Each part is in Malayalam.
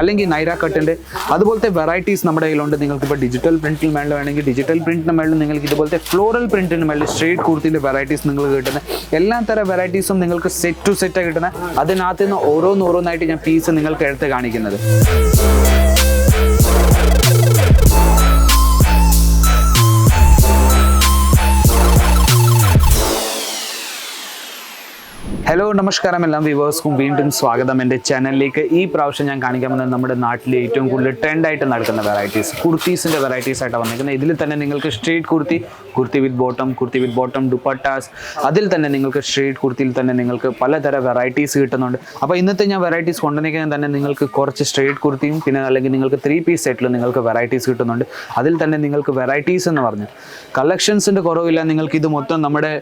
അല്ലെങ്കിൽ നൈര കട്ടിന്റെ അതുപോലത്തെ വെറൈറ്റീസ് നമ്മുടെ കയ്യിലുണ്ട്. നിങ്ങൾക്ക് ഇപ്പോൾ ഡിജിറ്റൽ പ്രിന്റിൽ മേളിൽ വേണമെങ്കിൽ ഡിജിറ്റൽ പ്രിന്റിന് മേളിൽ നിങ്ങൾക്ക് ഇതുപോലത്തെ ഫ്ലോറൽ പ്രിന്റിന് മേളിൽ സ്ട്രേറ്റ് കുർത്തിന്റെ വെറൈറ്റീസ് നിങ്ങൾക്ക് കിട്ടുന്നത്. എല്ലാ തരം വെറൈറ്റീസും നിങ്ങൾക്ക് സെറ്റ് ടു സെറ്റ് കിട്ടുന്നത്. അതിനകത്ത് നിന്ന് ഓരോന്നോരോന്നായിട്ട് ഞാൻ പീസ് നിങ്ങൾക്ക് എടുത്ത് കാണിക്കുന്നത്. ഹലോ നമസ്കാരം. എല്ലാം വ്യൂവേഴ്സ്ക്കും വീണ്ടും സ്വാഗതം. എന്റെ ചാനലിലേക്ക് ഈ പ്രാവശ്യം ഞാൻ കാണിക്കാൻ വന്നത് നമ്മുടെ നാട്ടിലെ ഏറ്റവും കൂടുതൽ ട്രെൻഡായിട്ട് നടക്കുന്ന വെറൈറ്റീസ് കുർത്തീസിന്റെ വെറൈറ്റീസ് ആയിട്ട് വന്നിരിക്കുന്നത്. ഇതിൽ തന്നെ നിങ്ങൾക്ക് street kurti kurti with bottom kurti with bottom dupattas അതിൽ തന്നെ നിങ്ങൾക്ക് സ്ട്രീറ്റ് കുർത്തിയിൽ തന്നെ നിങ്ങൾക്ക് പലതരം വെറൈറ്റീസ് കിട്ടുന്നുണ്ട്. അപ്പോൾ ഇന്നത്തെ ഞാൻ വെറൈറ്റീസ് കൊണ്ടുവന്നിരിക്കുന്നത് തന്നെ നിങ്ങൾക്ക് കുറച്ച് സ്ട്രീറ്റ് കുർത്തിയും പിന്നെ അല്ലെങ്കിൽ നിങ്ങൾക്ക് ത്രീ പീസ് സെറ്റിൽ നിങ്ങൾക്ക് വെറൈറ്റീസ് കിട്ടുന്നുണ്ട്. അതിൽ തന്നെ നിങ്ങൾക്ക് വെറൈറ്റീസ് എന്ന് പറഞ്ഞു. കളക്ഷൻസിന്റെ കുറവില്ല. നിങ്ങൾക്ക് ഇത് മൊത്തം നമ്മുടെ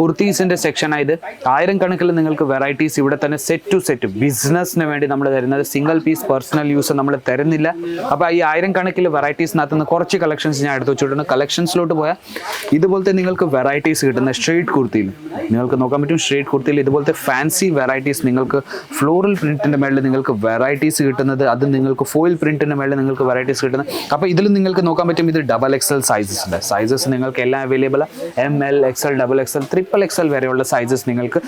കുർത്തീസിന്റെ സെക്ഷനായത് ആയിരം കണക്കിൽ നിങ്ങൾക്ക് വെറൈറ്റീസ് ഇവിടെ തന്നെ സെറ്റ് ടു സെറ്റ് ബിസിനസ്സിന് വേണ്ടി നമ്മൾ തരുന്നത് സിംഗിൾ പീസ് പേഴ്സണൽ യൂസ് നമ്മൾ തരുന്നില്ല. അപ്പോൾ ഈ ആയിരം കണക്കിൽ വെറൈറ്റീസിനകത്ത് നിന്ന് കുറച്ച് കളക്ഷൻസ് ഞാൻ എടുത്തു വെച്ചിട്ടുണ്ട്. കളക്ഷൻസിലോട്ട് പോയാൽ ഇതുപോലത്തെ നിങ്ങൾക്ക് വെറൈറ്റീസ് കിട്ടുന്ന സ്ട്രീറ്റ് കുർത്തിയിൽ നിങ്ങൾക്ക് നോക്കാൻ പറ്റും. സ്ട്രീറ്റ് കുർത്തിയിൽ ഇതുപോലത്തെ ഫാൻസി വെറൈറ്റീസ് നിങ്ങൾക്ക് ഫ്ലോറൽ പ്രിന്റിന്റെ മേളിൽ നിങ്ങൾക്ക് വെറൈറ്റീസ് കിട്ടുന്നത് അത് നിങ്ങൾക്ക് ഫോയിൽ പ്രിന്റിന്റെ മേളിൽ നിങ്ങൾക്ക് വെറൈറ്റീസ് കിട്ടുന്നത്. അപ്പോൾ ഇതിൽ നിങ്ങൾക്ക് നോക്കാൻ പറ്റും ഇത് ഡബിൾ എക്സൽ സൈസസ് ഉണ്ട് സൈസസ് നിങ്ങൾക്ക് എല്ലാം available M L XL double XL triple XL വരെയുള്ള സൈസസ് നിങ്ങൾക്ക്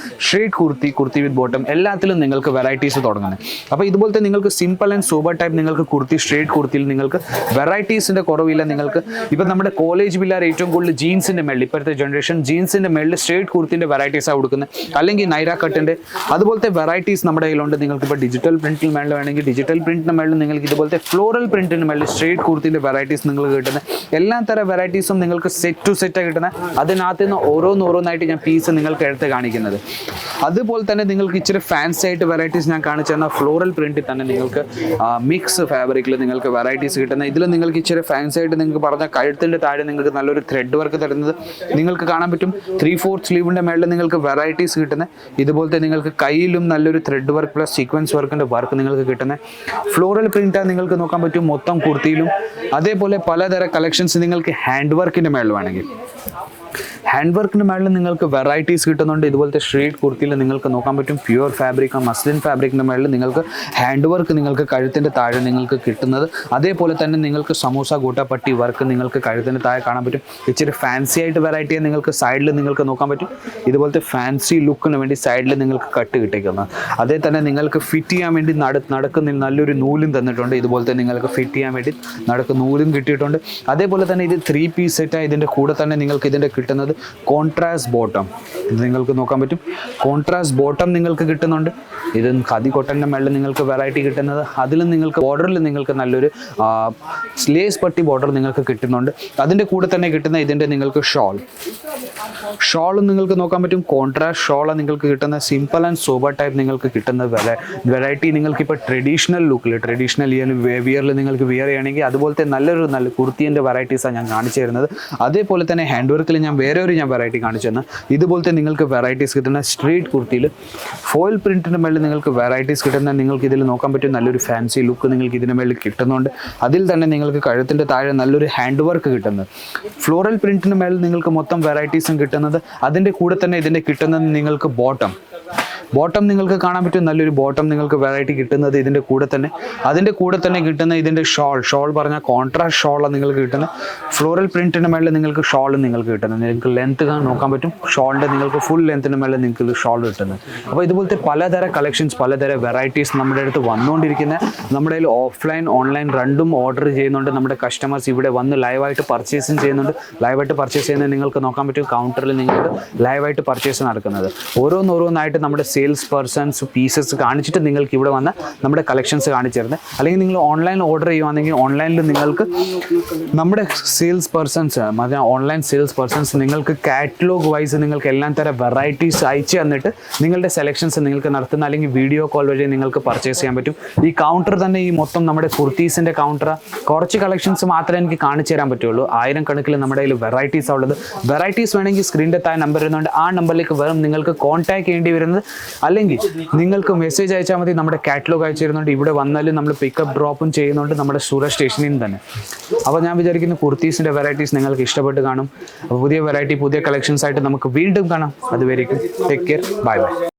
കുർത്തി കുർത്തി വിത്ത് ബോട്ടം എല്ലാത്തിലും നിങ്ങൾക്ക് വെറൈറ്റീസ് തുടങ്ങുന്നത് അപ്പോൾ ഇതുപോലത്തെ നിങ്ങൾക്ക് സിമ്പിൾ ആൻഡ് സൂപ്പർ ടൈപ്പ് നിങ്ങൾക്ക് കുർത്തി സ്ട്രേറ്റ് കുർത്തിയിൽ നിങ്ങൾക്ക് വെറൈറ്റീസിന്റെ കുറവില്ല നിങ്ങൾക്ക്. ഇപ്പം നമ്മുടെ കോളേജ് പിള്ളേർ ഏറ്റവും കൂടുതൽ ജീൻസിന്റെ മെള്ളിൽ ഇപ്പോഴത്തെ ജനറേഷൻ ജീൻസിന്റെ മെള്ളിൽ സ്ട്രേറ്റ് കുർത്തിന്റെ വെറൈറ്റീസാണ് കൊടുക്കുന്നത് അല്ലെങ്കിൽ നൈര കട്ടിന്റെ അതുപോലത്തെ വെറൈറ്റീസ് നമ്മുടെ കയ്യിലുണ്ട്. നിങ്ങൾക്ക് ഇപ്പോൾ ഡിജിറ്റൽ പ്രിന്റിൽ മേളിൽ വേണമെങ്കിൽ ഡിജിറ്റൽ പ്രിന്റിന് മേളിൽ നിങ്ങൾക്ക് ഇതുപോലത്തെ ഫ്ലോറൽ പ്രിന്റിന് മേളിൽ സ്ട്രേറ്റ് കുർത്തിന്റെ വെറൈറ്റീസ് നിങ്ങൾക്ക് കിട്ടുന്നത്. എല്ലാ തരം വെറൈറ്റീസും നിങ്ങൾക്ക് സെറ്റ് ടു സെറ്റ് കിട്ടുന്നത്. അതിനകത്ത് നിന്ന് ഓരോന്നോരോന്നായിട്ട് ഞാൻ പീസ് നിങ്ങൾക്ക് എടുത്ത് കാണിക്കുന്നത്. അതുപോലെ തന്നെ നിങ്ങൾക്ക് ഇച്ചിരി ഫാൻസി ആയിട്ട് വെറൈറ്റീസ് ഞാൻ കാണിച്ചു തന്ന ഫ്ലോറൽ പ്രിന്റിൽ തന്നെ നിങ്ങൾക്ക് മിക്സ് ഫാബ്രിക്കിൽ നിങ്ങൾക്ക് വെറൈറ്റീസ് കിട്ടുന്ന ഇതിൽ നിങ്ങൾക്ക് ഇച്ചിരി ഫാൻസി ആയിട്ട് നിങ്ങൾക്ക് പറഞ്ഞ കഴുത്തിന്റെ താഴെ നിങ്ങൾക്ക് നല്ലൊരു ത്രെഡ് വർക്ക് തരുന്നത് നിങ്ങൾക്ക് കാണാൻ പറ്റും. ത്രീ ഫോർത്ത് സ്ലീവിന്റെ മേളിൽ നിങ്ങൾക്ക് വെറൈറ്റീസ് കിട്ടുന്ന ഇതുപോലത്തെ നിങ്ങൾക്ക് കയ്യിലും നല്ലൊരു ത്രെഡ് വർക്ക് പ്ലസ് സീക്വൻസ് വർക്കിന്റെ വർക്ക് നിങ്ങൾക്ക് കിട്ടുന്ന. ഫ്ലോറൽ പ്രിന്റ് നിങ്ങൾക്ക് നോക്കാൻ പറ്റും മൊത്തം കുർത്തിയിലും. അതേപോലെ പലതരം കളക്ഷൻസ് നിങ്ങൾക്ക് ഹാൻഡ് വർക്കിന്റെ മേളിൽ വേണമെങ്കിൽ. ഹാൻഡ് വർക്കിന് മേളിൽ നിങ്ങൾക്ക് വെറൈറ്റീസ് കിട്ടുന്നുണ്ട്. ഇതുപോലത്തെ സ്ട്രീറ്റ് കുർത്തിയിൽ നിങ്ങൾക്ക് നോക്കാൻ പറ്റും. പ്യുവർ ഫാബ്രിക് മസ്ലിൻ ഫാബ്രിക്കിന്റെ മേളിൽ നിങ്ങൾക്ക് ഹാൻഡ് വർക്ക് നിങ്ങൾക്ക് കഴുത്തിന്റെ താഴെ നിങ്ങൾക്ക് കിട്ടുന്നത്. അതേപോലെ തന്നെ നിങ്ങൾക്ക് സമൂസ കൂട്ടപ്പട്ടി വർക്ക് നിങ്ങൾക്ക് കഴുത്തിന്റെ താഴെ കാണാൻ പറ്റും. ഇച്ചിരി ഫാൻസി ആയിട്ട് വെറൈറ്റിയെ നിങ്ങൾക്ക് സൈഡിൽ നിങ്ങൾക്ക് നോക്കാൻ പറ്റും. ഇതുപോലത്തെ ഫാൻസി ലുക്കിന് വേണ്ടി സൈഡിൽ നിങ്ങൾക്ക് കട്ട് കിട്ടിക്കുന്നത് അതേ തന്നെ നിങ്ങൾക്ക് ഫിറ്റ് ചെയ്യാൻ വേണ്ടി നട നടക്കുന്ന നല്ലൊരു നൂലും തന്നിട്ടുണ്ട്. ഇതുപോലത്തെ നിങ്ങൾക്ക് ഫിറ്റ് ചെയ്യാൻ വേണ്ടി നടക്കുന്ന നൂലും കിട്ടിയിട്ടുണ്ട്. അതേപോലെ തന്നെ ഇത് ത്രീ പീസ് സെറ്റാണ് ഇതിന്റെ കൂടെ തന്നെ നിങ്ങൾക്ക് ഇതിന്റെ കിട്ടുന്നത് കോൺട്രാസ്റ്റ് ബോട്ടം ഇത് നിങ്ങൾക്ക് നോക്കാൻ പറ്റും. കോൺട്രാസ്റ്റ് ബോട്ടം നിങ്ങൾക്ക് കിട്ടുന്നുണ്ട്. ഇത് ഖദി കോട്ടന്റെ മേളിൽ നിങ്ങൾക്ക് വെറൈറ്റി കിട്ടുന്നത്. അതിലും നിങ്ങൾക്ക് ബോർഡറിൽ നിങ്ങൾക്ക് നല്ലൊരു സ്ലേസ് പട്ടി ബോർഡർ നിങ്ങൾക്ക് കിട്ടുന്നുണ്ട്. അതിന്റെ കൂടെ തന്നെ കിട്ടുന്ന ഇതിന്റെ നിങ്ങൾക്ക് ഷോൾ ഷോൾ നിങ്ങൾക്ക് നോക്കാൻ പറ്റും. കോൺട്രാസ്റ്റ് ഷോൾ നിങ്ങൾക്ക് കിട്ടുന്ന. സിമ്പിൾ ആൻഡ് സോബർ ടൈപ്പ് നിങ്ങൾക്ക് കിട്ടുന്ന വെറൈറ്റി നിങ്ങൾക്ക് ഇപ്പോൾ ട്രഡീഷണൽ ലുക്കിൽ ട്രഡീഷണൽ വിയറിൽ നിങ്ങൾക്ക് വിയർ ചെയ്യണമെങ്കിൽ അതുപോലത്തെ നല്ലൊരു നല്ല കുർത്തീന്റെ വെറൈറ്റീസാണ് ഞാൻ കാണിച്ചു തരുന്നത്. അതേപോലെ തന്നെ ഹാൻഡ് വർക്കിൽ ഞാൻ വേറെ ഒരു ഞാൻ വെറൈറ്റി കാണിച്ചു തന്നെ ഇതുപോലത്തെ നിങ്ങൾക്ക് വെറൈറ്റീസ് കിട്ടുന്ന സ്ട്രീറ്റ് കുർത്തിയിൽ ഫോയിൽ പ്രിന്റിന്റെ മേളിൽ നിങ്ങൾക്ക് വെറൈറ്റീസ് കിട്ടുന്ന നിങ്ങൾക്ക് ഇതിൽ നോക്കാൻ പറ്റും നല്ലൊരു ഫാൻസി ലുക്ക് നിങ്ങൾക്ക് ഇതിന് മേളിൽ കിട്ടുന്നുണ്ട്. അതിൽ തന്നെ നിങ്ങൾക്ക് കഴുത്തിന്റെ താഴെ നല്ലൊരു ഹാൻഡ് വർക്ക് കിട്ടുന്നത് ഫ്ലോറൽ പ്രിന്റിന് മേളിൽ നിങ്ങൾക്ക് മൊത്തം വെറൈറ്റീസും കിട്ടുന്നത്. അതിന്റെ കൂടെ തന്നെ ഇതിന്റെ കിട്ടുന്നത് നിങ്ങൾക്ക് ബോട്ടം ബോട്ടം നിങ്ങൾക്ക് കാണാൻ പറ്റും. നല്ലൊരു ബോട്ടം നിങ്ങൾക്ക് വെറൈറ്റി കിട്ടുന്നത് ഇതിന്റെ കൂടെ തന്നെ. അതിന്റെ കൂടെ തന്നെ കിട്ടുന്ന ഇതിന്റെ ഷോൾ. ഷോൾ പറഞ്ഞാൽ കോൺട്രാസ്റ്റ് ഷോളാണ് നിങ്ങൾക്ക് കിട്ടുന്നത്. ഫ്ലോറൽ പ്രിന്റിന്റെ മേളിൽ നിങ്ങൾക്ക് ഷോൾ നിങ്ങൾക്ക് കിട്ടുന്നത്. നിങ്ങൾക്ക് ലെങ്ത് നോക്കാൻ പറ്റും. ഷോളിന്റെ നിങ്ങൾക്ക് ഫുൾ ലെങ്ത്തിന്റെ മേളിൽ നിങ്ങൾക്ക് ഷോൾ കിട്ടുന്നത്. അപ്പോൾ ഇതുപോലത്തെ പലതരം കളക്ഷൻസ് പലതരം വെറൈറ്റീസ് നമ്മുടെ അടുത്ത് വന്നുകൊണ്ടിരിക്കുന്ന നമ്മുടെ കയ്യിൽ ഓഫ്ലൈൻ ഓൺലൈൻ രണ്ടും ഓർഡർ ചെയ്യുന്നുണ്ട്. നമ്മുടെ കസ്റ്റമേഴ്സ് ഇവിടെ വന്ന് ലൈവായിട്ട് പർച്ചേസും ചെയ്യുന്നുണ്ട്. ലൈവായിട്ട് പർച്ചേസ് ചെയ്യുന്നത് നിങ്ങൾക്ക് നോക്കാൻ പറ്റും. കൗണ്ടറിൽ നിങ്ങൾക്ക് ലൈവായിട്ട് പർച്ചേസ് നടക്കുന്നത്. ഓരോന്നോരോന്നായിട്ട് നമ്മുടെ സെയിൽസ് പേഴ്സൺസ് പീസസ് കാണിച്ചിട്ട് നിങ്ങൾക്ക് ഇവിടെ വന്ന് നമ്മുടെ കളക്ഷൻസ് കാണിച്ചു തരുന്നത് അല്ലെങ്കിൽ നിങ്ങൾ ഓൺലൈൻ ഓർഡർ ചെയ്യുവാണെങ്കിൽ ഓൺലൈനിൽ നിങ്ങൾക്ക് നമ്മുടെ sales persons online sales persons നിങ്ങൾക്ക് കാറ്റലോഗ് വൈസ് നിങ്ങൾക്ക് എല്ലാ തരം വെറൈറ്റീസ് അയച്ചു തന്നിട്ട് നിങ്ങളുടെ സെലക്ഷൻസ് നിങ്ങൾക്ക് നടത്തുന്ന അല്ലെങ്കിൽ വീഡിയോ കോൾ വഴി നിങ്ങൾക്ക് പർച്ചേസ് ചെയ്യാൻ പറ്റും. ഈ കൗണ്ടർ തന്നെ ഈ മൊത്തം നമ്മുടെ കുർത്തീസിന്റെ കൗണ്ടർ കുറച്ച് കളക്ഷൻസ് മാത്രമേ എനിക്ക് കാണിച്ചു തരാൻ പറ്റുള്ളൂ. ആയിരം കണക്കിൽ നമ്മുടെ കയ്യിൽ വെറൈറ്റീസ് ഉള്ളത്. വെറൈറ്റീസ് വേണമെങ്കിൽ സ്ക്രീനിന്റെ താഴെ നമ്പർ വരുന്നുണ്ട് ആ നമ്പറിലേക്ക് വെറും നിങ്ങൾക്ക് കോൺടാക്ട് ചെയ്യേണ്ടി വരുന്നത് അല്ലെങ്കിൽ നിങ്ങൾക്ക് മെസ്സേജ് അയച്ചാൽ മതി നമ്മുടെ കാറ്റലോഗ് അയച്ചു തരുന്നുണ്ട് ഇവിടെ വന്നാലും നമ്മൾ പിക്കപ്പ് ഡ്രോപ്പും ചെയ്യുന്നുണ്ട് നമ്മുടെ സൂറ സ്റ്റേഷനിൽ നിന്ന് തന്നെ. അപ്പോൾ ഞാൻ വിചാരിക്കുന്നു കുർത്തീസിന്റെ വെറൈറ്റീസ് നിങ്ങൾക്ക് ഇഷ്ടപ്പെട്ട് കാണും. പുതിയ വെറൈറ്റി പുതിയ കളക്ഷൻസ് ആയിട്ട് നമുക്ക് വീണ്ടും കാണാം. അതുവരേക്കും ടേക്ക് കെയർ ബൈ ബൈ